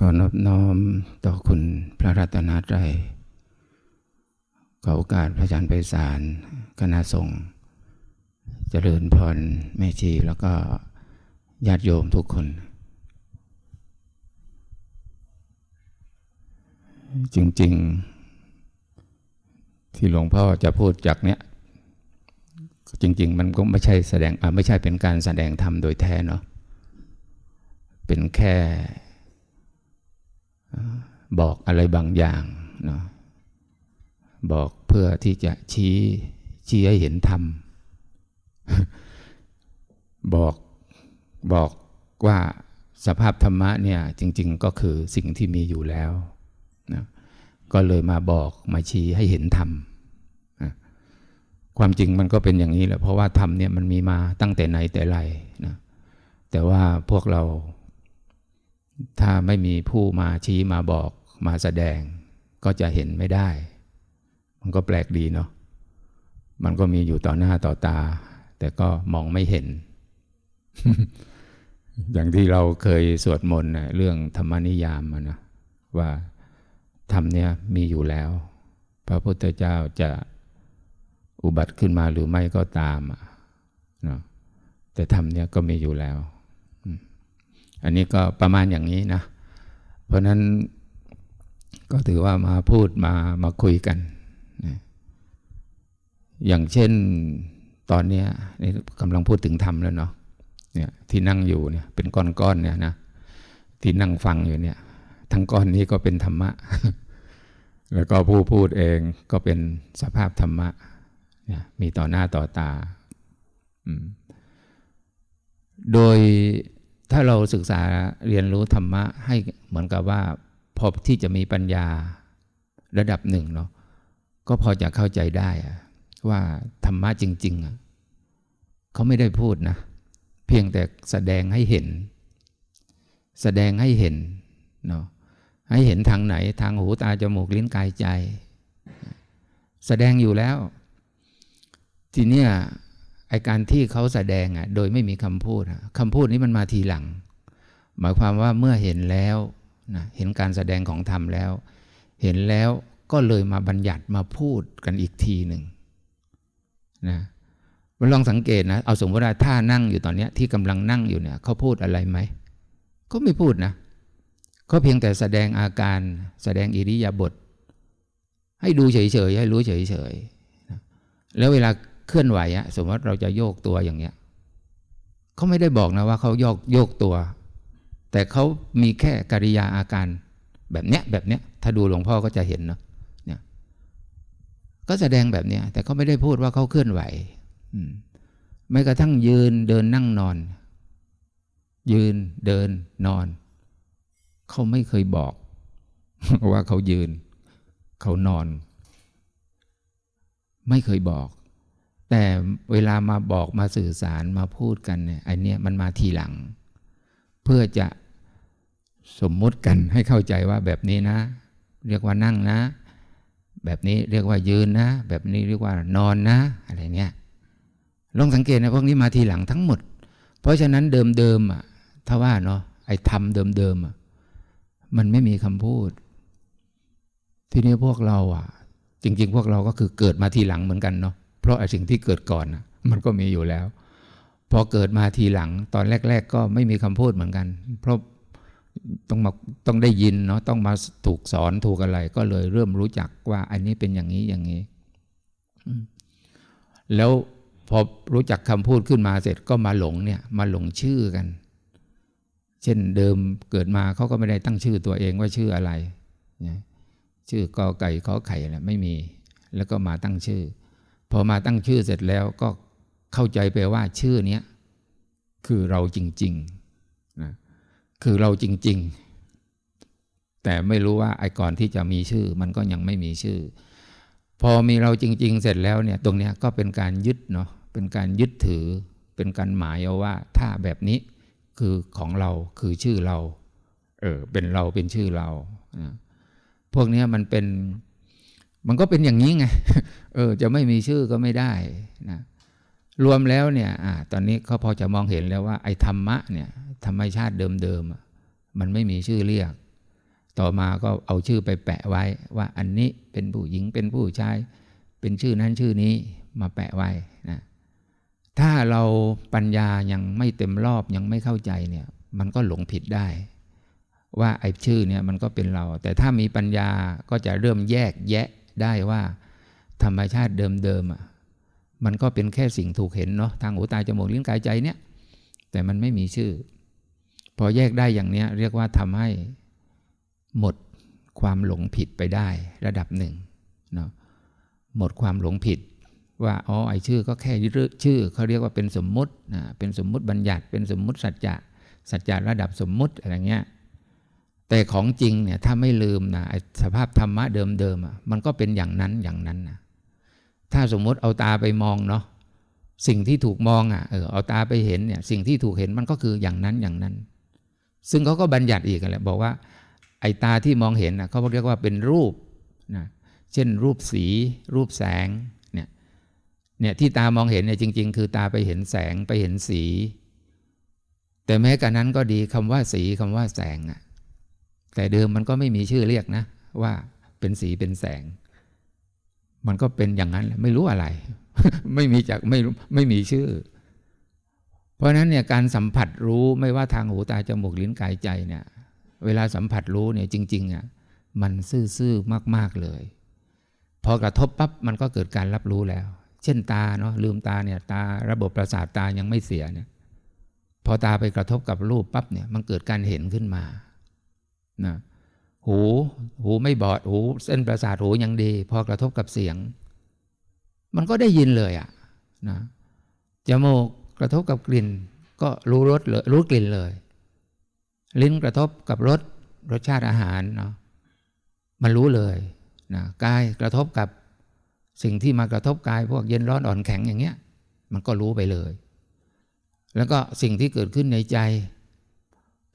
ขอนอบน้อมต่อคุณพระรัตนตรัยขอโอกาสพระอาจารย์ไพศาลคณะสงฆ์เจริญพรแม่ชีแล้วก็ญาติโยมทุกคน จริง ๆ ที่หลวงพ่อจะพูดจากเนี้ย จริง ๆ มันก็ไม่ใช่แสดงไม่ใช่เป็นการแสดงธรรมโดยแท้เนาะเป็นแค่ บอกอะไรบางอย่างเนาะบอกเพื่อที่จะชี้ชี้ให้เห็นธรรม บอกบอกว่าสภาพธรรมะเนี่ยจริง ๆ ก็คือสิ่งที่มีอยู่แล้วนะก็เลยมาบอกมาชี้ให้เห็นธรรมนะความจริงมันก็เป็นอย่างนี้แหละเพราะว่าธรรมเนี่ยมันมีมาตั้งแต่ไหนแต่ไรนะแต่ว่าพวกเรา ถ้าไม่มีผู้มาชี้มาบอกมาแสดง ก็จะเห็นไม่ได้ มันก็แปลกดีเนาะมันก็มีอยู่ต่อหน้าต่อตา แต่ก็มองไม่เห็น อย่างที่เราเคยสวดมนต์นะเรื่องธรรมนิยามนะว่าธรรมเนี่ยมีอยู่แล้ว พระพุทธเจ้าจะอุบัติขึ้นมาหรือไม่ก็ตามเนาะแต่ธรรมเนี่ยก็มีอยู่แล้ว อันนี้ก็ประมาณอย่างนี้นะ เพราะนั้นก็ถือว่ามาพูดมามาคุยกันนะอย่างเช่นตอนนี้นี่กำลังพูดถึงธรรมแล้วเนาะเนี่ยที่นั่งอยู่เนี่ยเป็นก้อนๆเนี่ยนะที่นั่งฟังอยู่เนี่ยทั้งก้อนนี้ก็เป็นธรรมะ แล้วก็ผู้พูดเองก็เป็นสภาพธรรมะเนี่ยมีต่อหน้าต่อตา โดย ถ้าเราศึกษาเรียนรู้ธรรมะให้เหมือนกับว่า พอที่จะมีปัญญาระดับหนึ่งเนาะก็พอจะเข้าใจได้ว่าธรรมะจริงๆเขาไม่ได้พูดนะ เพียงแต่แสดงให้เห็น แสดงให้เห็นเนาะให้เห็นทางไหนทางหูตาจมูกลิ้นกายใจ แสดงอยู่แล้ว ทีเนี้ย ไอการที่เขาแสดงอะ โดยไม่มีคำพูดคำพูดนี้มันมาทีหลัง หมายความว่าเมื่อเห็นแล้วนะเห็นการแสดงของธรรมแล้ว เห็นแล้วก็เลยมาบัญญัติมาพูดกันอีกทีหนึ่งนะลองสังเกตนะเอาสมมติว่าท่านั่งอยู่ตอนนี้ที่กำลังนั่งอยู่เนี่ยเขาพูดอะไรไหมก็ไม่พูดนะเขาเพียงแต่แสดงอาการแสดงอิริยาบถให้ดูเฉยๆให้รู้เฉยๆแล้วเวลา เคลื่อนไหวอะสมมติเราจะโยกตัวอย่างเงี้ยเขาไม่ได้บอกนะว่าเขาโยกโยกตัว แต่เขามีแค่กิริยาอาการแบบเนี้ยแบบเนี้ยถ้าดูหลวงพ่อก็จะเห็นเนาะเนี่ย ก็แสดงแบบเนี้ย แต่เขาไม่ได้พูดว่าเขาเคลื่อนไหวไม่กระทั่งยืนเดินนั่งนอน ยืนเดินนอน เขาไม่เคยบอก ว่าเขายืน เขานอน ไม่เคยบอก แต่เวลามาบอกมาสื่อสารมาพูดกันเนี่ยไอเนี้ยมันมาทีหลัง เพื่อจะสมมุติกันให้เข้าใจว่าแบบนี้นะ เรียกว่านั่งนะ แบบนี้เรียกว่ายืนนะ แบบนี้เรียกว่านอนนะ อะไรเนี้ยลองสังเกตนะพวกนี้มาทีหลังทั้งหมด เพราะฉะนั้นเดิมๆอะถ้าว่าเนาะไอ้ทำเดิมๆอะมันไม่มีคำพูด ทีนี้พวกเราอะ จริง ๆ พวกเราก็คือเกิดมาทีหลังเหมือนกันเนาะ เพราะไอ้สิ่งที่เกิดก่อนมันก็มีอยู่แล้ว พอเกิดมาทีหลังตอนแรก ๆ ก็ไม่มีคำพูดเหมือนกัน เพราะต้องมาต้องได้ยินเนาะต้องมาถูกสอนถูกอะไร ก็เลยเริ่มรู้จักว่า อันนี้เป็นอย่างนี้อย่างนี้ แล้วพอรู้จักคำพูดขึ้นมาเสร็จก็มาหลงเนี่ย มาหลงชื่อกัน เช่นเดิมเกิดมาเขาก็ไม่ได้ตั้งชื่อตัวเองว่าชื่ออะไร ชื่อกอไก่ขอไข่อะไรไม่มี แล้วก็มาตั้งชื่อ พอมาตั้งชื่อเสร็จแล้วก็เข้าใจไปว่าชื่อนี้คือเราจริงๆนะคือเราจริง ๆ แต่ไม่รู้ว่าไอ้ก่อนที่จะมีชื่อ มันก็ยังไม่มีชื่อ พอมีเราจริง ๆ เสร็จแล้วเนี่ยตรงนี้ก็เป็นการยึดเนาะเป็นการยึดถือ เป็นการหมายเอาว่า ถ้าแบบนี้คือของเราคือชื่อเราเออเป็นเราเป็นชื่อเรานะพวกนี้มันเป็น มันก็เป็นอย่างนี้ไง เออ จะไม่มีชื่อก็ไม่ได้นะ รวมแล้วเนี่ยอตอนนี้เขาพอจะมองเห็นแล้วว่าไอ้ธรรมะเนี่ยธรรมชาติเดิมๆมันไม่มีชื่อเรียก ต่อมาก็เอาชื่อไปแปะไว้ ว่าอันนี้เป็นผู้หญิงเป็นผู้ชาย เป็นชื่อนั้นชื่อนี้มาแปะไว้นะถ้าเราปัญญายังไม่เต็มรอบยังไม่เข้าใจเนี่ย มันก็หลงผิดได้ ว่าไอ้ชื่อเนี่ยมันก็เป็นเรา แต่ถ้ามีปัญญาก็จะเริ่มแยกแยะ ได้ว่าธรรมชาติเดิมๆอะมันก็เป็นแค่สิ่งถูกเห็นเนาะทางหูตาจมูกลิ้นกายใจเนี่ยแต่มันไม่มีชื่อ พอแยกได้อย่างเนี้ยเรียกว่าทำให้หมดความหลงผิดไปได้ระดับหนึ่งเนาะหมดความหลงผิด ว่าอ๋อไอชื่อก็แค่ชื่อเขาเรียกว่าเป็นสมมุตินะเป็นสมมุติบัญญัติ เป็นสมมุติสัจจะสัจจะระดับสมมุติอะไรเงี้ย แต่ของจริงเนี่ยถ้าไม่ลืมนะสภาพธรรมะเดิมๆอะมันก็เป็นอย่างนั้นอย่างนั้นนะถ้าสมมติเอาตาไปมองเนาะสิ่งที่ถูกมองอะเออเอาตาไปเห็นเนี่ยสิ่งที่ถูกเห็นมันก็คืออย่างนั้นอย่างนั้น ซึ่งเขาก็บัญญัติอีกแหละบอกว่า ไอ้ตาที่มองเห็นนะเขาเรียกว่าเป็นรูปนะเช่นรูปสี รูปแสงเนี่ยเนี่ยที่ตามองเห็นเนี่ยจริง ๆ คือตาไปเห็นแสงไปเห็นสี แต่แม้กระนั้นก็ดีคำว่าสีคำว่าแสงอะ แต่เดิมมันก็ไม่มีชื่อเรียกนะ ว่าเป็นสีเป็นแสง มันก็เป็นอย่างนั้นไม่รู้อะไร ไม่มีจากไม่ไม่มีชื่อ เพราะฉะนั้นเนี่ยการสัมผัสรู้ไม่ว่าทางหูตาจมูกลิ้นกายใจเนี่ย เวลาสัมผัสรู้เนี่ยจริงๆอะมันซื่อๆมาก ๆเลย พอกระทบปั๊บมันก็เกิดการรับรู้แล้ว เช่นตาเนาะลืมตาเนี่ยตาระบบประสาทตายังไม่เสียเนี่ยพอตาไปกระทบกับรูปปั๊บเนี่ยมันเกิดการเห็นขึ้นมา นะหูหูไม่บอดหูเส้นประสาทหูยังดี พอกระทบกับเสียง มันก็ได้ยินเลยอะ่ะนะจมูกกระทบกับกลิ่น ก็รู้รสเลยรู้กลิ่นเลย ลิ้นกระทบกับรสรสชาติอาหารเนาะมันรู้เลยนะกายกระทบกับสิ่งที่มากระทบกาย พวกเย็นร้อนอ่อนแข็งอย่างเงี้ย มันก็รู้ไปเลย แล้วก็สิ่งที่เกิดขึ้นในใจ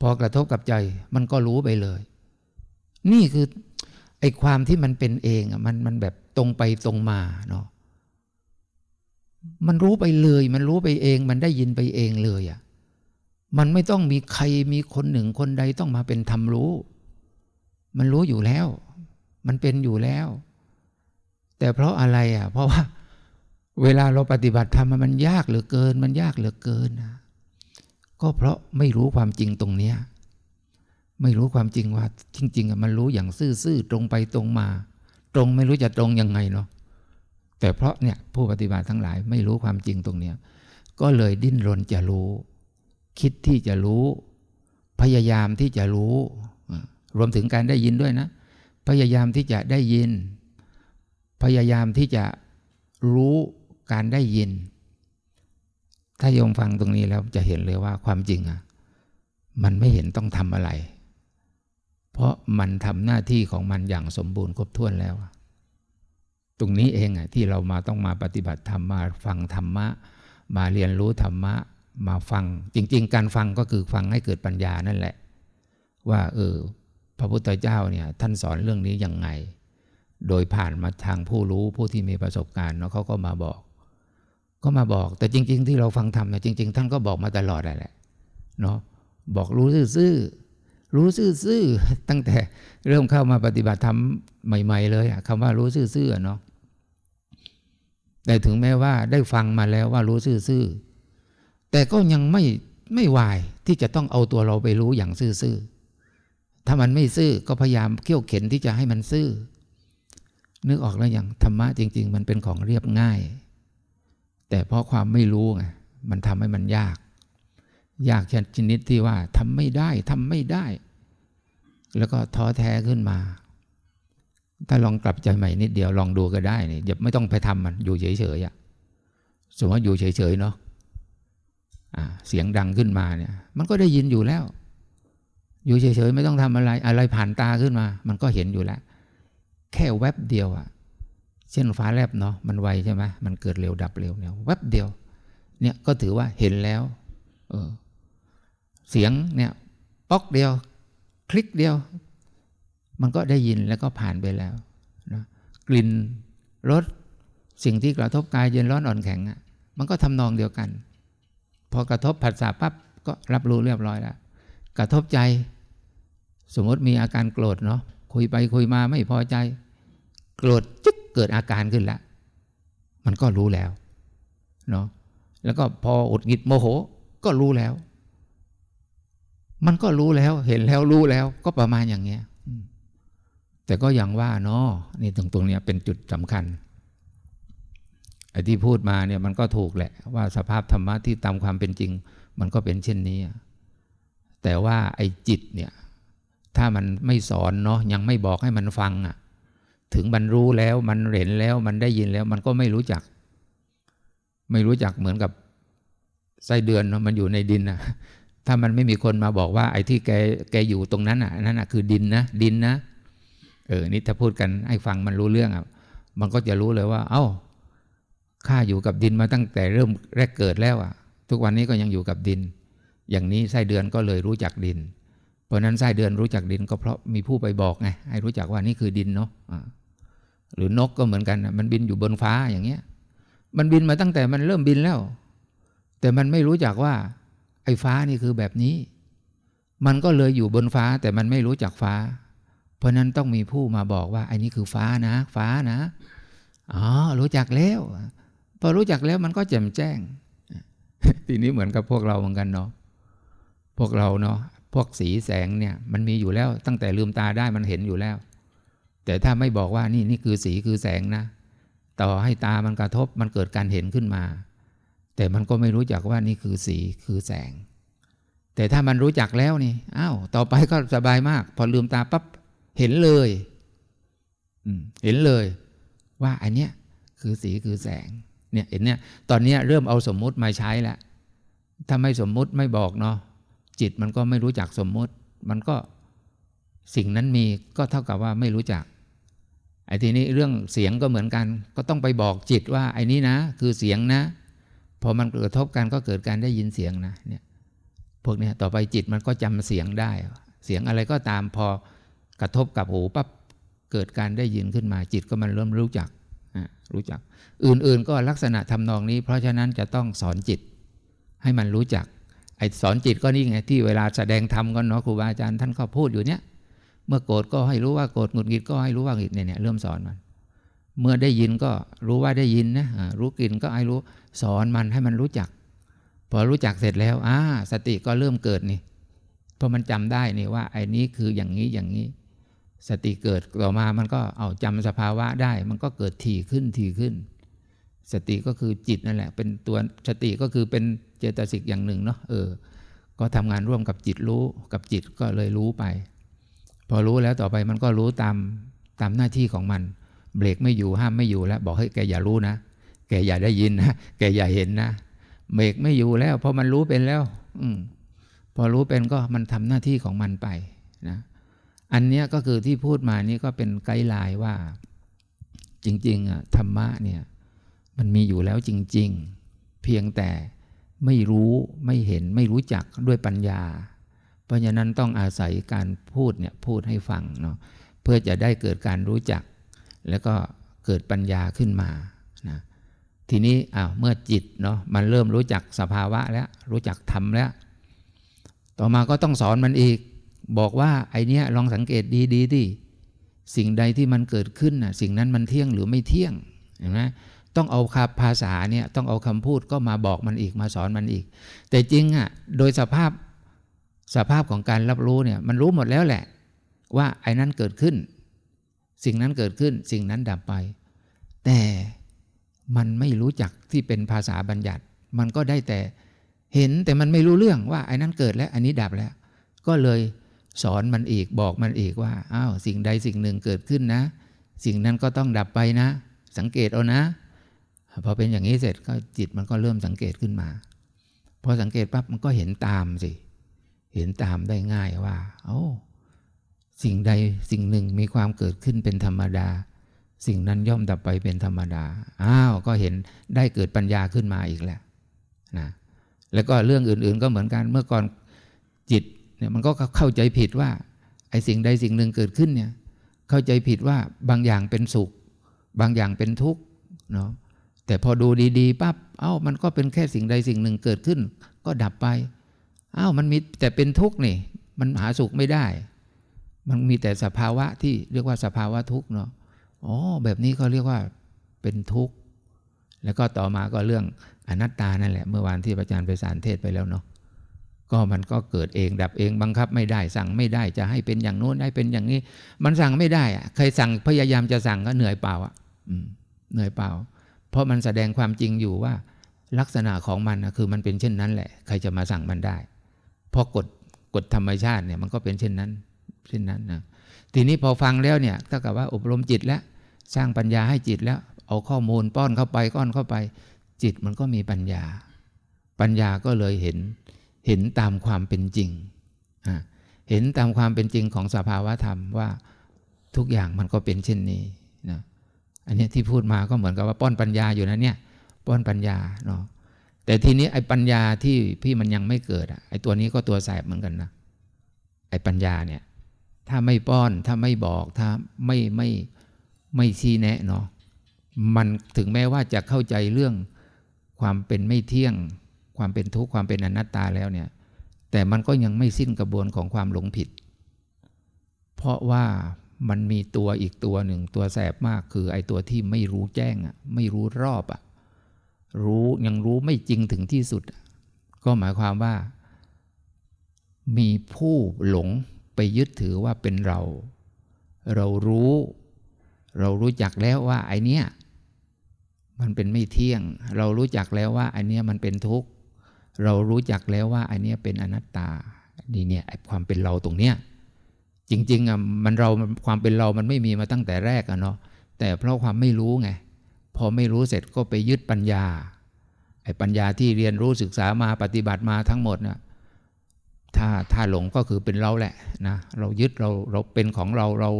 พอกระทบกับใจมันก็รู้ไปเลย นี่คือไอ้ความที่มันเป็นเองอะมันมันแบบตรงไปตรงมาเนาะมันรู้ไปเลย มันรู้ไปเอง มันได้ยินไปเองเลยอะมันไม่ต้องมีใครมีคนหนึ่งคนใดต้องมาเป็นธรรมรู้ มันรู้อยู่แล้ว มันเป็นอยู่แล้ว แต่เพราะอะไรอะ เพราะว่า เวลาเราปฏิบัติธรรมมันยากเหลือเกิน มันยากเหลือเกินนะ ก็เพราะไม่รู้ความจริงตรงเนี้ยไม่รู้ความจริงว่า จริงๆอะมันรู้อย่างซื่อๆตรงไปตรงมา ตรงไม่รู้จะตรงยังไงเนาะแต่เพราะเนี่ยผู้ปฏิบัติทั้งหลายไม่รู้ความจริงตรงเนี้ยก็เลยดิ้นรนจะรู้ คิดที่จะรู้ พยายามที่จะรู้ รวมถึงการได้ยินด้วยนะ พยายามที่จะได้ยิน พยายามที่จะรู้การได้ยิน ถ้าโยมฟังตรงนี้แล้วจะเห็นเลยว่าความจริงอะ มันไม่เห็นต้องทำอะไร เพราะมันทำหน้าที่ของมันอย่างสมบูรณ์ครบถ้วนแล้วตรงนี้เองอะที่เรามาต้องมาปฏิบัติธรรมมาฟังธรรมะ มาเรียนรู้ธรรมะ มาฟัง จริง ๆ การฟังก็คือฟังให้เกิดปัญญานั่นแหละ ว่าเออพระพุทธเจ้าเนี่ยท่านสอนเรื่องนี้ยังไง โดยผ่านมาทางผู้รู้ผู้ที่มีประสบการณ์เนาะเขาก็มาบอก ก็มาบอก แต่จริง ๆ ที่เราฟังธรรมเนี่ยจริง ๆ ท่านก็บอกมาตลอดแหละเนาะบอกรู้ซื่อรู้ซื่อตั้งแต่เริ่มเข้ามาปฏิบัติธรรมใหม่ ๆ เลยอะคำว่ารู้ซื่อเนาะแต่ถึงแม้ว่าได้ฟังมาแล้วว่ารู้ซื่อแต่ก็ยังไม่ไม่วายที่จะต้องเอาตัวเราไปรู้อย่างซื่อถ้ามันไม่ซื่อก็พยายามเขี่ยวเข็นที่จะให้มันซื่อนึกออกแล้วอย่างธรรมะจริง ๆ มันเป็นของเรียบง่าย แต่เพราะความไม่รู้ไงมันทำให้มันยาก ยากชนิดที่ว่าทำไม่ได้ทำไม่ได้ แล้วก็ท้อแท้ขึ้นมา ถ้าลองกลับใจใหม่นิดเดียวลองดูก็ได้นี่อย่าไม่ต้องไปทำมันอยู่เฉยๆอะสมมติว่าอยู่เฉยๆเนาะเสียงดังขึ้นมาเนี่ย มันก็ได้ยินอยู่แล้ว อยู่เฉยๆไม่ต้องทำอะไร อะไรผ่านตาขึ้นมา มันก็เห็นอยู่แล้ว แค่แวบเดียวอะ เช่นฟ้าแลบเนาะมันไวใช่ไหมมันเกิดเร็วดับเร็วเนี่ยแวบเดียว เนี่ยก็ถือว่าเห็นแล้ว เออ เสียงเนี่ยป๊อกเดียว คลิกเดียว มันก็ได้ยินแล้วก็ผ่านไปแล้วนะกลิ่นรสสิ่งที่กระทบกายเย็นร้อนอ่อนแข็งอะ มันก็ทำนองเดียวกัน พอกระทบผัสสะปั๊บก็รับรู้เรียบร้อยแล้วกระทบใจ สมมติมีอาการโกรธเนาะคุยไปคุยมาไม่พอใจ โกรธจึ๊ก เกิดอาการขึ้นแล้วมันก็รู้แล้วเนาะแล้วก็พออดหงิดโมโหก็รู้แล้ว มันก็รู้แล้วเห็นแล้วรู้แล้วก็ประมาณอย่างเงี้ยแต่ก็อย่างว่าเนาะนี่ตรงตรงเนี้ยเป็นจุดสำคัญไอ้ที่พูดมาเนี่ยมันก็ถูกแหละ ว่าสภาพธรรมะที่ตามความเป็นจริง มันก็เป็นเช่นนี้ แต่ว่าไอ้จิตเนี่ย ถ้ามันไม่สอนเนาะยังไม่บอกให้มันฟังอะ ถึงมันรู้แล้วมันเห็นแล้วมันได้ยินแล้ว มันก็ไม่รู้จัก ไม่รู้จักเหมือนกับไส้เดือนมันอยู่ในดินนะถ้ามันไม่มีคนมาบอกว่า ไอ้ที่แกแกอยู่ตรงนั้นอะนั่นอะคือดินนะดินนะเออนี่ถ้าพูดกันให้ฟังมันรู้เรื่องอะมันก็จะรู้เลยว่า เอ้าข้าอยู่กับดินมาตั้งแต่เริ่มแรกเกิดแล้วอะ ทุกวันนี้ก็ยังอยู่กับดิน อย่างนี้ไส้เดือนก็เลยรู้จักดิน เพราะนั้นไส้เดือนรู้จักดินก็เพราะมีผู้ไปบอกไงให้รู้จักว่านี่คือดินเนาะ หรือนกก็เหมือนกันมันบินอยู่บนฟ้าอย่างเงี้ย มันบินมาตั้งแต่มันเริ่มบินแล้ว แต่มันไม่รู้จักว่า ไอ้ฟ้านี่คือแบบนี้ มันก็เลยอยู่บนฟ้าแต่มันไม่รู้จักฟ้า เพราะนั้นต้องมีผู้มาบอกว่าไอ้นี่คือฟ้านะ ฟ้านะอ๋อรู้จักแล้วพอรู้จักแล้วมันก็แจ่มแจ้ง ทีนี้เหมือนกับพวกเราเหมือนกันเนาะพวกเราเนาะพวกสีแสงเนี่ย มันมีอยู่แล้วตั้งแต่ลืมตาได้มันเห็นอยู่แล้ว แต่ถ้าไม่บอกว่านี่นี่คือสีคือแสงนะ ต่อให้ตามันกระทบมันเกิดการเห็นขึ้นมา แต่มันก็ไม่รู้จักว่านี่คือสีคือแสง แต่ถ้ามันรู้จักแล้วนี่อ้าวต่อไปก็สบายมาก พอลืมตาปั๊บเห็นเลยเห็นเลย ว่าอันเนี้ยคือสีคือแสงเนี่ยเห็นเนี่ยตอนเนี้ยเริ่มเอาสมมุติมาใช้แล้วถ้าไม่สมมุติไม่บอกเนาะจิตมันก็ไม่รู้จักสมมุติ มันก็ สิ่งนั้นมีก็เท่ากับว่าไม่รู้จักไอ้ทีนี้เรื่องเสียงก็เหมือนกัน ก็ต้องไปบอกจิตว่าไอ้นี้นะ คือเสียงนะพอมันกระทบกันก็เกิดการได้ยินเสียงนะเนี่ยพวกนี้ต่อไปจิตมันก็จำเสียงได้ เสียงอะไรก็ตามพอกระทบกับหูปั๊บเกิดการได้ยินขึ้นมาจิตก็มันเริ่มรู้จักอะรู้จัก อื่นๆก็ลักษณะทำนองนี้ เพราะฉะนั้นจะต้องสอนจิต ให้มันรู้จักไอ้สอนจิตก็นี่ไงที่เวลาแสดงธรรมก็เนาะครูบาอาจารย์ท่านก็พูดอยู่เนี้ย มื่อโกรธก็ให้รู้ว่าโกรธหงุดหงิดก็ให้รู้ว่าหงุดหงิดเนี่ยเนี่ยเริ่มสอนมัน เมื่อได้ยินก็รู้ว่าได้ยินนะรู้กลิ่นก็ให้รู้สอนมันให้มันรู้จัก พอรู้จักเสร็จแล้วอ่าสติก็เริ่มเกิดนี่พราะมันจำได้นี่ว่าไอ้นี้คืออย่างนี้อย่างนี้ สติเกิดต่อมามันก็เอาจำสภาวะได้ มันก็เกิดถี่ขึ้นถี่ขึ้น สติก็คือจิตนั่นแหละ เป็นตัวสติก็คือเป็นเจตสิกอย่างหนึ่งเนาะเออ ก็ทำงานร่วมกับจิตรู้กับจิตก็เลยรู้ไป พอรู้แล้วต่อไปมันก็รู้ตามตามหน้าที่ของมัน เบรกไม่อยู่ห้ามไม่อยู่แล้ว บอกให้แกอย่ารู้นะ แกอย่าได้ยินนะ แกอย่าเห็นนะ เบรกไม่อยู่แล้วพราะมันรู้เป็นแล้ว อืมพอรู้เป็นก็มันทำหน้าที่ของมันไปนะ อันเนี้ยก็คือที่พูดมานี่ก็เป็นไกด์ไลน์ว่า จริงๆอะธรรมะเนี่ย มันมีอยู่แล้วจริง ๆ เพียงแต่ไม่รู้ไม่เห็นไม่รู้จักด้วยปัญญา ราะฉะนั้นต้องอาศัยการพูดเนี่ยพูดให้ฟังเนาะเพื่อจะได้เกิดการรู้จัก แล้วก็เกิดปัญญาขึ้นมานะทีนี้อ้าวเมื่อจิตเนาะมันเริ่มรู้จักสภาวะแล้วรู้จักธรรมแล้ว ต่อมาก็ต้องสอนมันอีก บอกว่าไอเนี้ยลองสังเกตดีๆดิสิ่งใดที่มันเกิดขึ้นน่ะสิ่งนั้นมันเที่ยงหรือไม่เที่ยงเห็นไหมต้องเอาคำภาษาเนี่ยต้องเอาคำพูดก็มาบอกมันอีกมาสอนมันอีก แต่จริงอะโดยสภาพ สภาพของการรับรู้เนี่ยมันรู้หมดแล้วแหละ ว่าไอ้นั้นเกิดขึ้น สิ่งนั้นเกิดขึ้น สิ่งนั้นดับไป แต่มันไม่รู้จักที่เป็นภาษาบัญญัติ มันก็ได้แต่เห็นแต่มันไม่รู้เรื่องว่าไอ้นั้นเกิดแล้วอันนี้ดับแล้ว ก็เลยสอนมันอีกบอกมันอีกว่าอ้าวสิ่งใดสิ่งหนึ่งเกิดขึ้นนะ สิ่งนั้นก็ต้องดับไปนะ สังเกตเอานะพอเป็นอย่างนี้เสร็จก็จิตมันก็เริ่มสังเกตขึ้นมา พอสังเกตปั๊บมันก็เห็นตามสิ เห็นตามได้ง่ายว่าโอ้สิ่งใดสิ่งหนึ่งมีความเกิดขึ้นเป็นธรรมดา สิ่งนั้นย่อมดับไปเป็นธรรมดา อ้าว ก็เห็นได้เกิดปัญญาขึ้นมาอีกแล้วนะ แล้วก็เรื่องอื่นๆก็เหมือนกัน เมื่อก่อนจิตเนี่ยมันก็เข้าใจผิดว่าไอ้สิ่งใดสิ่งหนึ่งเกิดขึ้นเนี่ย เข้าใจผิดว่าบางอย่างเป็นสุข บางอย่างเป็นทุกข์เนาะแต่พอดูดีๆปั๊บ เอ้า มันก็เป็นแค่สิ่งใดสิ่งหนึ่งเกิดขึ้น ก็ดับไป อ้าวมันมีแต่เป็นทุกข์นี่ มันหาสุขไม่ได้ มันมีแต่สภาวะที่เรียกว่าสภาวะทุกข์เนาะอ๋อแบบนี้ก็เรียกว่าเป็นทุกข์ แล้วก็ต่อมาก็เรื่องอนัตตานั่นแหละ เมื่อวานที่อาจารย์ไปสารเทศไปแล้วเนาะก็มันก็เกิดเองดับเองบังคับไม่ได้ สั่งไม่ได้จะให้เป็นอย่างโน้นให้เป็นอย่างนี้ มันสั่งไม่ได้อะใครสั่งพยายามจะสั่งก็เหนื่อยเปล่าอะอืมเหนื่อยเปล่า เพราะมันแสดงความจริงอยู่ว่า ลักษณะของมันนะคือมันเป็นเช่นนั้นแหละ ใครจะมาสั่งมันได้ พราะกฎกฎธรรมชาติเนี่ยมันก็เป็นเช่นนั้นเช่นนั้นนะทีนี้พอฟังแล้วเนี่ยถ้ากับว่าอบรมจิตแล้วสร้างปัญญาให้จิตแล้ว เอาข้อมูลป้อนเข้าไปก้อนเข้าไป จิตมันก็มีปัญญา ปัญญาก็เลยเห็นเห็นตามความเป็นจริงอะเห็นตามความเป็นจริงของสภาวะธรรมว่าทุกอย่างมันก็เป็นเช่นนี้นะอันนี้ที่พูดมาก็เหมือนกับว่าป้อนปัญญาอยู่นะเนี่ยป้อนปัญญาเนาะ แต่ทีนี้ไอ้ปัญญาที่พี่มันยังไม่เกิดอะไอ้ตัวนี้ก็ตัวแสบเหมือนกันนะไอ้ปัญญาเนี่ย ถ้าไม่ป้อนถ้าไม่บอกถ้าไม่ไม่ไม่ชี้แนะเนาะมันถึงแม้ว่าจะเข้าใจเรื่องความเป็นไม่เที่ยง ความเป็นทุกข์ความเป็นอนัตตาแล้วเนี่ย แต่มันก็ยังไม่สิ้นกระบวนของความหลงผิด เพราะว่ามันมีตัวอีกตัวหนึ่งตัวแสบมากคือไอ้ตัวที่ไม่รู้แจ้งอะไม่รู้รอบอะ รู้ยังรู้ไม่จริงถึงที่สุด ก็หมายความว่า มีผู้หลงไปยึดถือว่าเป็นเรา เรารู้ เรารู้จักแล้วว่าไอเนี้ยมันเป็นไม่เที่ยง เรารู้จักแล้วว่าไอเนี้ยมันเป็นทุกข์เรารู้จักแล้วว่าไอเนี้ยเป็นอนัตตานี่เนี่ยความเป็นเราตรงเนี้ยจริงๆอะมันเราความเป็นเรามันไม่มีมาตั้งแต่แรกอะเนาะแต่เพราะความไม่รู้ไง พอไม่รู้เสร็จก็ไปยึดปัญญาไอ้ปัญญาที่เรียนรู้ศึกษามาปฏิบัติมาทั้งหมดนะถ้าถ้าหลงก็คือเป็นเราแหละนะเรายึดเราเราเป็นของเราเรา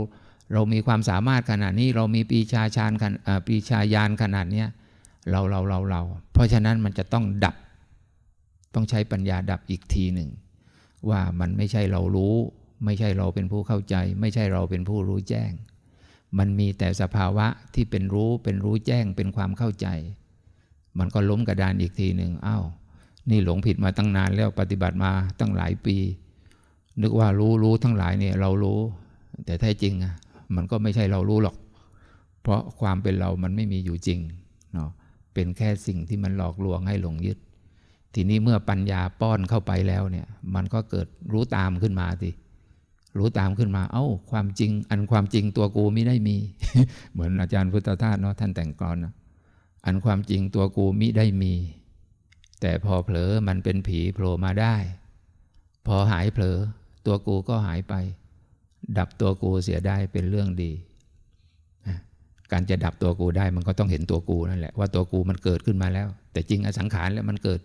เรามีความสามารถขนาดนี้เรามีปีชาชาญขนปีชายานขนาดเนี้ยเราเราเราเรา เพราะฉะนั้นมันจะต้องดับ ต้องใช้ปัญญาดับอีกทีหนึ่ง ว่ามันไม่ใช่เรารู้ ไม่ใช่เราเป็นผู้เข้าใจ ไม่ใช่เราเป็นผู้รู้แจ้ง มันมีแต่สภาวะที่เป็นรู้เป็นรู้แจ้งเป็นความเข้าใจ มันก็ล้มกระดานอีกทีหนึ่งอ้าวนี่หลงผิดมาตั้งนานแล้วปฏิบัติมาตั้งหลายปี นึกว่ารู้รู้ทั้งหลายเนี่ยเรารู้ แต่แท้จริงอะมันก็ไม่ใช่เรารู้หรอก เพราะความเป็นเรามันไม่มีอยู่จริงเนาะเป็นแค่สิ่งที่มันหลอกลวงให้หลงยึด ทีนี้เมื่อปัญญาป้อนเข้าไปแล้วเนี่ย มันก็เกิดรู้ตามขึ้นมาสิ รู้ตามขึ้นมา เอ้า ความจริง อันความจริงตัวกูไม่ได้มี เหมือนอาจารย์พุทธทาสเนาะท่านแต่งกรนะอันความจริงตัวกูมิได้มี แต่พอเผลอมันเป็นผีโผล่มาได้ พอหายเผลอ ตัวกูก็หายไป ดับตัวกูเสียได้เป็นเรื่องดีการจะดับตัวกูได้มันก็ต้องเห็นตัวกูนั่นแหละว่าตัวกูมันเกิดขึ้นมาแล้ว แต่จริงอสังขารแล้วมันเกิด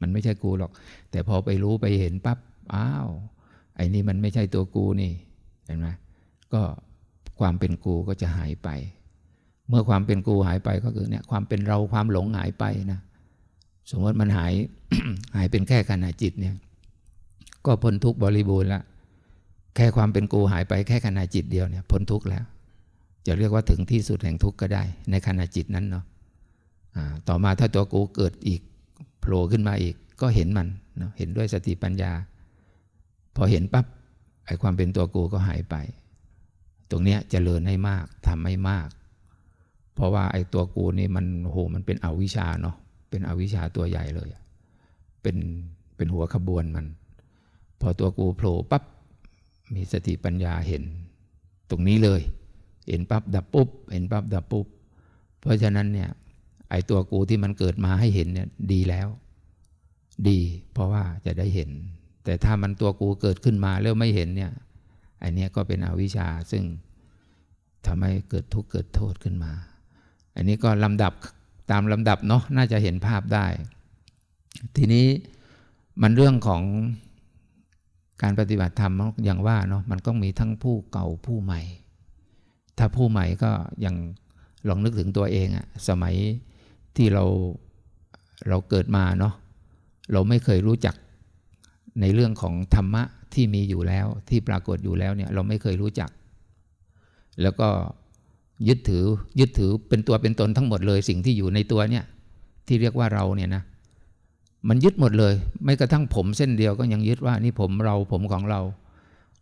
มันไม่ใช่กูหรอก แต่พอไปรู้ไปเห็นปั๊บอ้าว ไอ้นี่มันไม่ใช่ตัวกูนี่เห็นไหมก็ความเป็นกูก็จะหายไป เมื่อความเป็นกูหายไปก็คือเนี่ยความเป็นเราความหลงหายไปนะสมมติมันหายหายเป็นแค่ขณะจิตเนี่ย ก็พ้นทุกข์บริบูรณ์ละแค่ความเป็นกูหายไปแค่ขณะจิตเดียวเนี่ยพ้นทุกข์แล้ว จะเรียกว่าถึงที่สุดแห่งทุกข์ก็ได้ ในขณะจิตนั้นเนาะต่อมาถ้าตัวกูเกิดอีกโผล่ขึ้นมาอีกก็เห็นมันเนาะเห็นด้วยสติปัญญา พอเห็นปั๊บไอ้ความเป็นตัวกูก็หายไป ตรงเนี้ยจเจริญให้มากทำให้มาก เพราะว่าไอ้ตัวกูนี่มันโหมันเป็นอวิชชาเนาะเป็นอวิชชาตัวใหญ่เลย เป็นเป็นหัวขบวนมัน พอตัวกูโผล่ปั๊บมีสติปัญญาเห็น ตรงนี้เลย เห็นปั๊บดับปุ๊บเห็นปั๊บดับปุ๊บ เพราะฉะนั้นเนี่ยไอ้ตัวกูที่มันเกิดมาให้เห็นเนี่ยดีแล้ว ดี เพราะว่าจะได้เห็น แต่ถ้ามันตัวกูเกิดขึ้นมาแล้วไม่เห็นเนี่ยไอ้นี้ก็เป็นอวิชชาซึ่งทำให้เกิดทุกข์เกิดโทษขึ้นมา อันนี้ก็ลำดับตามลำดับเนาะน่าจะเห็นภาพได้ ทีนี้มันเรื่องของการปฏิบัติธรรมอย่างว่าเนาะมันก็มีทั้งผู้เก่าผู้ใหม่ ถ้าผู้ใหม่ก็อยังลองนึกถึงตัวเองอะสมัยที่เราเราเกิดมาเนาะเราไม่เคยรู้จัก ในเรื่องของธรรมะที่มีอยู่แล้ว ที่ปรากฏอยู่แล้วเนี่ยเราไม่เคยรู้จัก แล้วก็ยึดถือยึดถือเป็นตัวเป็นตนทั้งหมดเลย สิ่งที่อยู่ในตัวเนี่ยที่เรียกว่าเราเนี่ยนะมันยึดหมดเลย ไม่กระทั่งผมเส้นเดียวก็ยังยึดว่านี่ผมเราผมของเรา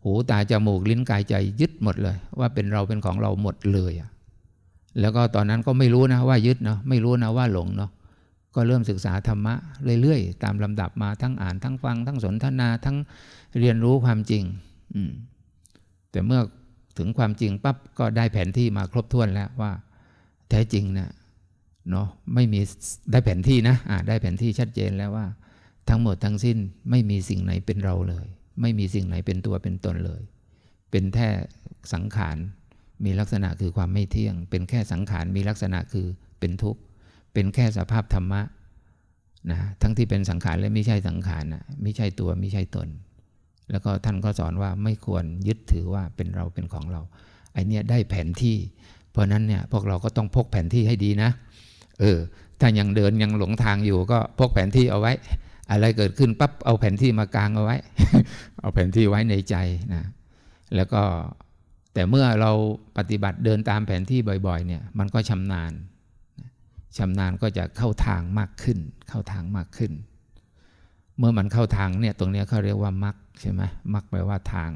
หูตาจมูกลิ้นกายใจยึดหมดเลย ว่าเป็นเราเป็นของเราหมดเลยอะแล้วก็ตอนนั้นก็ไม่รู้นะว่ายึดเนาะไม่รู้นะว่าหลงเนาะ ก็เริ่มศึกษาธรรมะเรื่อยๆ ตามลำดับมาทั้งอ่านทั้งฟัง ทั้งสนทนาทั้งเรียนรู้ความจริงแต่เมื่อถึงความจริงปั๊บก็ได้แผนที่มาครบถ้วนแล้วว่า แท้จริงเนะเนาะไม่มีได้แผนที่นะอ่าได้แผนที่ชัดเจนแล้วว่า ทั้งหมดทั้งสิ้นไม่มีสิ่งไหนเป็นเราเลย ไม่มีสิ่งไหนเป็นตัวเป็นตนเลย เป็นแค่สังขารมีลักษณะคือความไม่เที่ยง เป็นแค่สังขารมีลักษณะคือเป็นทุกข์ เป็นแค่สภาพธรรมะนะทั้งที่เป็นสังขารและไม่ใช่สังขารนะไม่ใช่ตัวไม่ใช่ตน แล้วก็ท่านก็สอนว่าไม่ควรยึดถือว่าเป็นเราเป็นของเราไอเนี้ยได้แผนที่ เพราะนั้นเนี่ยพวกเราก็ต้องพกแผนที่ให้ดีนะ เออถ้ายังเดินยังหลงทางอยู่ก็พกแผนที่เอาไว้ อะไรเกิดขึ้นปั๊บเอาแผนที่มากางเอาไว้ เอาแผนที่ไว้ในใจนะแล้วก็แต่เมื่อเราปฏิบัติเดินตามแผนที่บ่อย ๆ เนี่ยมันก็ชำนาญ ชำนาญก็จะเข้าทางมากขึ้น เข้าทางมากขึ้น เมื่อมันเข้าทางเนี่ยตรงนี้เขาเรียกว่ามักใช่ไหมมักแปลว่าทาง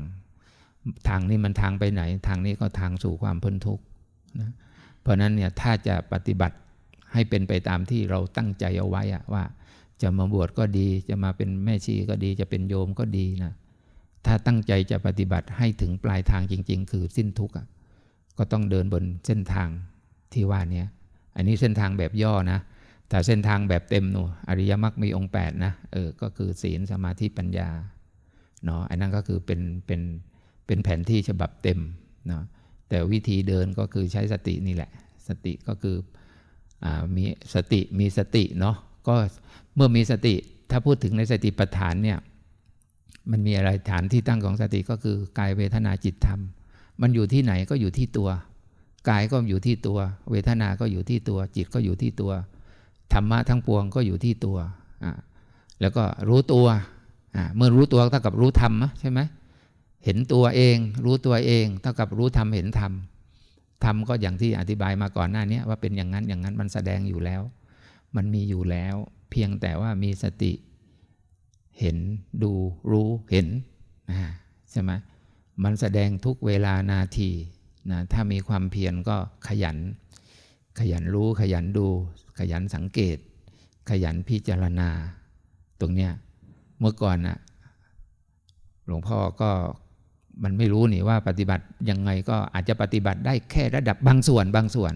ทางนี้มันทางไปไหน ทางนี้ก็ทางสู่ความพ้นทุกข์นะเพราะนั้นเนี่ยถ้าจะปฏิบัติให้เป็นไปตามที่เราตั้งใจเอาไว้อะว่า จะมาบวชก็ดี จะมาเป็นแม่ชีก็ดี จะเป็นโยมก็ดีนะถ้าตั้งใจจะปฏิบัติให้ถึงปลายทางจริง ๆ คือสิ้นทุกข์ก็ต้องเดินบนเส้นทางที่ว่านี้ อันนี้เส้นทางแบบย่อนะ แต่เส้นทางแบบเต็มหนูอริยมรรคมีองค์8นะเออก็คือศีลสมาธิปัญญาเนาะอันนั้นก็คือเป็นเป็นเป็นแผนที่ฉบับเต็มเนาะแต่วิธีเดินก็คือใช้สตินี่แหละ สติก็คืออมีสติมีสติเนาะก็เมื่อมีสติถ้าพูดถึงในสติปัฏฐานเนี่ยมันมีอะไรฐานที่ตั้งของสติก็คือกายเวทนาจิตธรรม มันอยู่ที่ไหนก็อยู่ที่ตัว กายก็อยู่ที่ตัว เวทนา ก็อยู่ที่ตัว จิตก็อยู่ที่ตัว ธรรมะทั้งปวงก็อยู่ที่ตัว แล้วก็รู้ตัว เมื่อรู้ตัวเท่ากับรู้ธรรมใช่ไหมเห็นตัวเอง รู้ตัวเอง เท่ากับรู้ธรรมเห็นธรรม ธรรมก็อย่างที่อธิบายมาก่อนหน้านี้ว่าเป็นอย่างนั้นอย่างนั้นมันแสดงอยู่แล้ว มันมีอยู่แล้ว เพียงแต่ว่ามีสติ เห็นดูรู้เห็นใช่ไหมมันแสดงทุกเวลานาที นะถ้ามีความเพียรก็ขยัน ขยันรู้ขยันดู ขยันสังเกต ขยันพิจารณา ตรงเนี้ยเมื่อก่อนนะหลวงพ่อก็มันไม่รู้นี่ว่าปฏิบัติยังไงก็อาจจะปฏิบัติได้แค่ระดับบางส่วนบางส่วน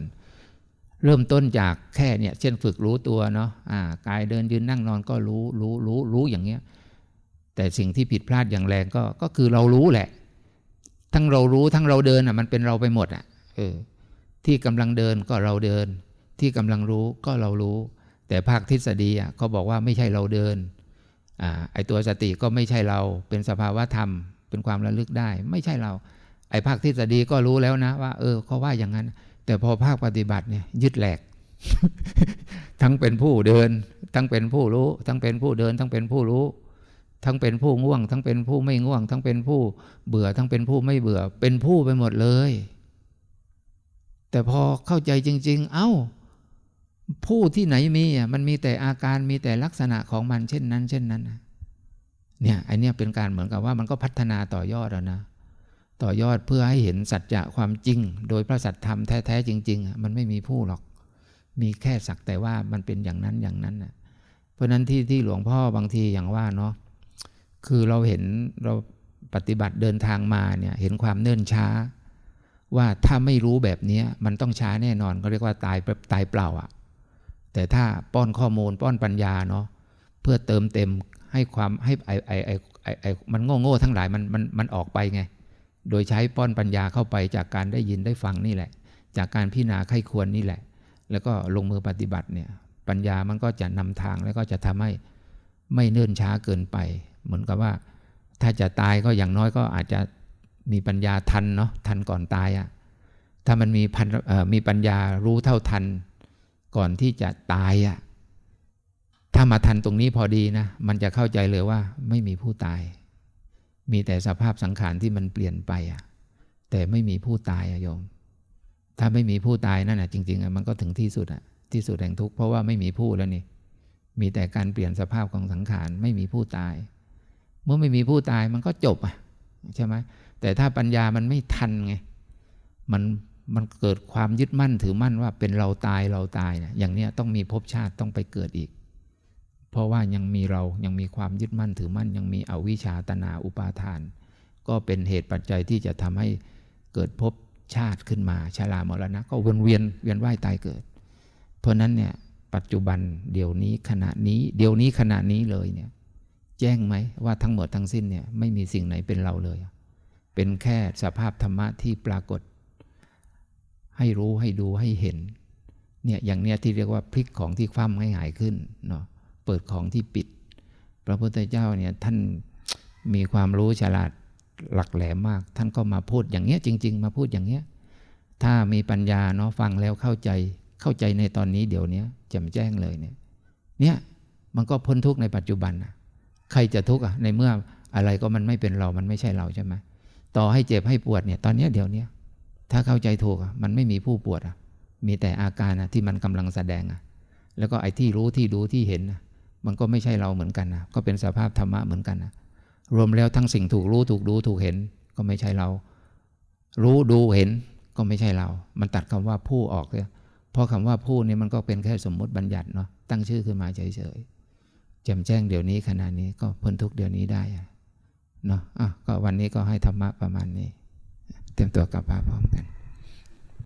เริ่มต้นจากแค่เนี่ยเช่นฝึกรู้ตัวเนาะอ่ากายเดินยืนนั่งนอนก็รู้รู้รู้รู้อย่างเงี้ยแต่สิ่งที่ผิดพลาดอย่างแรงก็ก็คือเรารู้แหละ ทั้งเรารู้ทั้งเราเดินอะมันเป็นเราไปหมดอะเออที่กำลังเดินก็เราเดิน ที่กำลังรู้ก็เรารู้ แต่ภาคทฤษฎีอะเขาบอกว่าไม่ใช่เราเดินอ่าไอตัวสติก็ไม่ใช่เราเป็นสภาวะธรรม เป็นความระลึกได้ ไม่ใช่เรา ไอภาคทฤษฎีก็รู้แล้วนะว่า เออเขาว่าอย่างนั้น แต่พอภาคปฏิบัติเนี่ยยึดแหลก ทั้งเป็นผู้เดิน ทั้งเป็นผู้รู้ ทั้งเป็นผู้เดิน ทั้งเป็นผู้รู้ ทั้งเป็นผู้ง่วง ทั้งเป็นผู้ไม่ง่วง ทั้งเป็นผู้เบื่อ ทั้งเป็นผู้ไม่เบื่อ เป็นผู้ไปหมดเลย แต่พอเข้าใจจริง ๆ เอ้า ผู้ที่ไหนมีอะมันมีแต่อาการมีแต่ลักษณะของมันเช่นนั้น เช่นนั้นเนี่ยไอเนี้ยเป็นการเหมือนกับว่ามันก็พัฒนาต่อยอดแล้วนะต่อยอดเพื่อให้เห็นสัจจะความจริง โดยพระสัจธรรมแท้ๆจริงๆมันไม่มีผู้หรอก มีแค่สักแต่ว่ามันเป็นอย่างนั้นอย่างนั้นนะเพราะนั้นที่ที่หลวงพ่อบางทีอย่างว่าเนาะ คือเราเห็นเราปฏิบัติเดินทางมาเนี่ยเห็นความเนิ่นช้า ว่าถ้าไม่รู้แบบนี้มันต้องช้าแน่นอนก็เรียกว่าตายตายเปล่าอะ่ะแต่ถ้าป้อนข้อมูลป้อนปัญญาเนาะเพื่อเติมเต็มให้ความให้ไอไอไอไอไอมันโง่โง่ทั้งหลายมันมันมันออกไปไง โดยใช้ป้อนปัญญาเข้าไปจากการได้ยินได้ฟังนี่แหละ จากการพิจารณาไข้ควรนี่แหละ แล้วก็ลงมือปฏิบัติเนี่ยปัญญามันก็จะนำทางแล้วก็จะทำให้ไม่เนิ่นช้าเกินไป เหมือนกับว่าถ้าจะตายก็อย่างน้อยก็อาจจะมีปัญญาทันเนาะทันก่อนตายอะ่ะถ้ามันมีพันมีปัญญารู้เท่าทัน ก่อนที่จะตายอะ่ะถ้ามาทันตรงนี้พอดีนะมันจะเข้าใจเลยว่าไม่มีผู้ตาย มีแต่สภาพสังขารที่มันเปลี่ยนไปอะแต่ไม่มีผู้ตายอะโยม ถ้าไม่มีผู้ตายนั่นแหะจริงๆอะมันก็ถึงที่สุดอะที่สุดแห่งทุกข์เพราะว่าไม่มีผู้แล้วนี่มีแต่การเปลี่ยนสภาพของสังขารไม่มีผู้ตาย เมื่อไม่มีผู้ตายมันก็จบอะใช่ไหมแต่ถ้าปัญญามันไม่ทันไงมันมันเกิดความยึดมั่นถือมั่นว่าเป็นเราตายเราตายนะอย่างเนี้ยต้องมีภพชาติต้องไปเกิดอีก เพราะว่ายังมีเรายังมีความยึดมั่นถือมั่น ยังมีอวิชชาตนาอุปาทาน ก็เป็นเหตุปัจจัยที่จะทำให้เกิดภพชาติขึ้นมาชรามรณะ ก็วนเวียนเวียนว่ายตายเกิด เพราะนั้นเนี่ยปัจจุบันเดี๋ยวนี้ขณะนี้ เดี๋ยวนี้ขณะนี้เลยเนี่ย แจ้งไหมว่าทั้งหมดทั้งสิ้นเนี่ยไม่มีสิ่งไหนเป็นเราเลย เป็นแค่สภาพธรรมะที่ปรากฏ ให้รู้ให้ดูให้เห็นเนี่ยอย่างเนี้ยที่เรียกว่าพลิกของที่คว่ำให้หายขึ้นเนาะเปิดของที่ปิด พระพุทธเจ้าเนี่ยท่านมีความรู้ฉลาดหลักแหลมมาก ท่านก็มาพูดอย่างเงี้ยจริง ๆ มาพูดอย่างเงี้ยถ้ามีปัญญาเนาะฟังแล้วเข้าใจเข้าใจในตอนนี้เดี๋ยวนี้แจ่มแจ้งเลยเนี่ยเนี่ยมันก็พ้นทุกข์ในปัจจุบันนะ ใครจะทุกข์อะในเมื่ออะไรก็มันไม่เป็นเรา มันไม่ใช่เราใช่ไหมต่อให้เจ็บให้ปวดเนี่ย ตอนนี้เดี๋ยวนี้ถ้าเข้าใจถูกอะมันไม่มีผู้ปวดอะ มีแต่อาการอะที่มันกำลังแสดงอะ แล้วก็ไอ้ที่รู้ที่ดูที่เห็นนะมันก็ไม่ใช่เราเหมือนกันนะก็เป็นสภาพธรรมะเหมือนกันนะรวมแล้วทั้งสิ่งถูกรู้ถูกดูถูกเห็นก็ไม่ใช่เรา รู้ดูเห็นก็ไม่ใช่เรา มันตัดคำว่าผู้ออกเลยเพราะคำว่าผู้นี่มันก็เป็นแค่สมมุติบัญญัติเนาะตั้งชื่อขึ้นมาเฉยๆ แจ่มแจ้งเดี๋ยวนี้ขนาดนี้ก็พ้นทุกเดี๋ยวนี้ได้เนาะอะก็วันนี้ก็ให้ธรรมะประมาณนี้ เตรียมตัวกลับบ้านพร้อมกัน